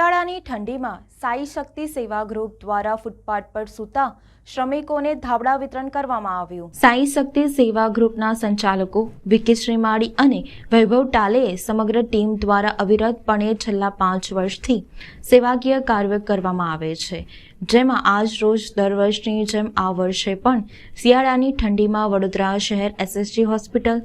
ઠંડીમાં સાઈ શક્તિ સેવા ગ્રુપ દ્વારા ફૂટપાથ પર સૂતા શ્રમિકોને ધાબળા વિતરણ કરવામાં આવ્યું. સાઈ શક્તિ સેવા ગ્રુપના સંચાલકો વિકી શ્રીમાળી અને વૈભવ ટાલેએ સમગ્ર ટીમ દ્વારા અવિરતપણે છેલ્લા પાંચ વર્ષથી સેવાકીય કાર્ય કરવામાં આવે છે. જેમાં આજ રોજ દર વર્ષની જેમ આ વર્ષે પણ શિયાળાની ઠંડીમાં વડોદરા શહેર SSG hospital,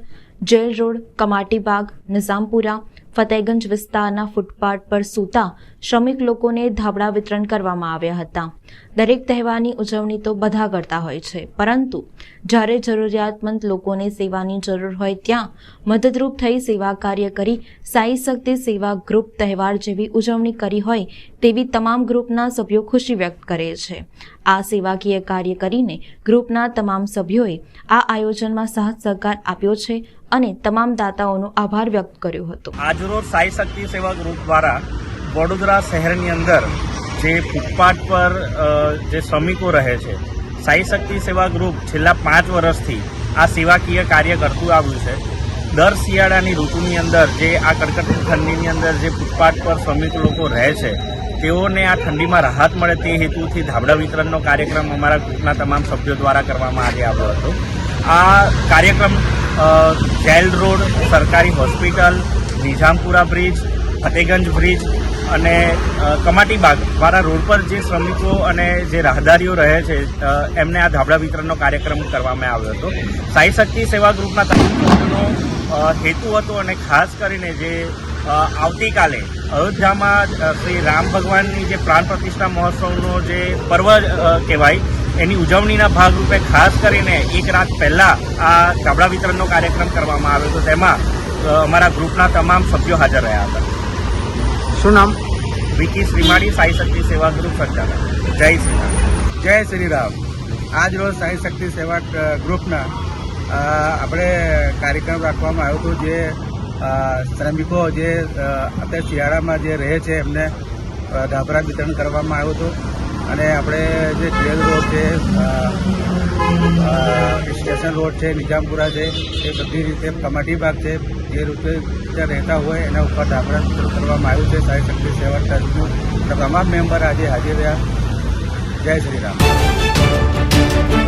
jail road Kamatibagh Nizampura Fatehganj વિસ્તારના ફૂટપાથ પર સૂતા શ્રમિક લોકોને ધાબળા વિતરણ કરવામાં આવ્યા હતા. દરેક તહેવારની ઉજવણી તો બધા કરતા હોય છે, પરંતુ જ્યારે જરૂરિયાતમંદ લોકોને સેવાની જરૂર હોય ત્યાં મદદરૂપ થઈ સેવા કાર્ય કરી સાઈ શક્તિ સેવા ગ્રુપ તહેવાર જેવી ઉજવણી કરી હોય તેવી તમામ ગ્રુપના સભ્યો ખુશી વ્યક્ત કરે છે. આ સેવાકીય કાર્ય કરીને ગ્રુપના તમામ સભ્યોએ આ આયોજનમાં સાથ સહકાર આપ્યો છે અને તમામ દાતાઓનો આભાર વ્યક્ત કર્યો હતો. આજરોજ સાઈ શક્તિ સેવા ગ્રુપ દ્વારા વડોદરા શહેરની અંદર જે ફૂટપાથ પર જે શ્રમિકો રહે છે, સાઈ શક્તિ સેવા ગ્રુપ છેલ્લા પાંચ વર્ષથી આ સેવાકીય કાર્ય કરતું આવ્યું છે. દર શિયાળાની ઋતુની અંદર જે આ કડકડતી ઠંડીની અંદર જે ફૂટપાથ પર શ્રમિક લોકો રહે છે, તેઓને આ ઠંડીમાં રાહત મળે તે હેતુથી ધાબળા વિતરણનો કાર્યક્રમ અમારા ગ્રુપના તમામ સભ્યો દ્વારા કરવામાં આવી આવ્યો હતો. આ કાર્યક્રમ જેલ રોડ, સરકારી hospital, Nizampura bridge, Fatehganj bridge અને કમાટીબાગ કમાટી વાળા રોડ પર જે શ્રમિકો અને જે રાહદારીઓ રહે છે એમને આ ધાબળા વિતરણનો કાર્યક્રમ કરવામાં આવ્યો હતો. સાઈ શક્તિ સેવા ગ્રુપના તમામ હેતુ હતો અને ખાસ કરીને જે આવતીકાલે અયોધ્યામાં શ્રી રામ ભગવાનની જે પ્રાણ પ્રતિષ્ઠા મહોત્સવનો જે પર્વ કહેવાય એની ઉજવણીના ભાગરૂપે ખાસ કરીને એક રાત પહેલાં આ કાબડા વિતરણનો કાર્યક્રમ કરવામાં આવ્યો હતો. તેમાં અમારા ગ્રુપના તમામ સભ્યો હાજર રહ્યા હતા. શું નામ? વિકી શ્રીમાળી સાઈ શક્તિ સેવા ગ્રુપ સંચાલક. જય શ્રી રામ. જય શ્રી રામ. આજ રોજ સાઈ શક્તિ સેવા ગ્રુપના આપણે કાર્યક્રમ રાખવામાં આવ્યો હતો જે શ્રમિકો જે અત્યારે શિયાળામાં જે રહે છે એમને અ, વિતરણ કરવામાં આવ્યું હતું. અને આપણે જે જેલ રોડ છે સ્ટેશન રોડ છે નિજામપુરા છે એ બધી રીતે કમાટી બાગ છે જે રૂપે ત્યાં રહેતા હોય એના ઉપર ધાબળા વિતરણ કરવામાં આવ્યું છે સાઈ શક્તિ સેવા ટ્રસ્ટનું. તમામ મેમ્બર આજે હાજર રહ્યા. જય શ્રી રામ.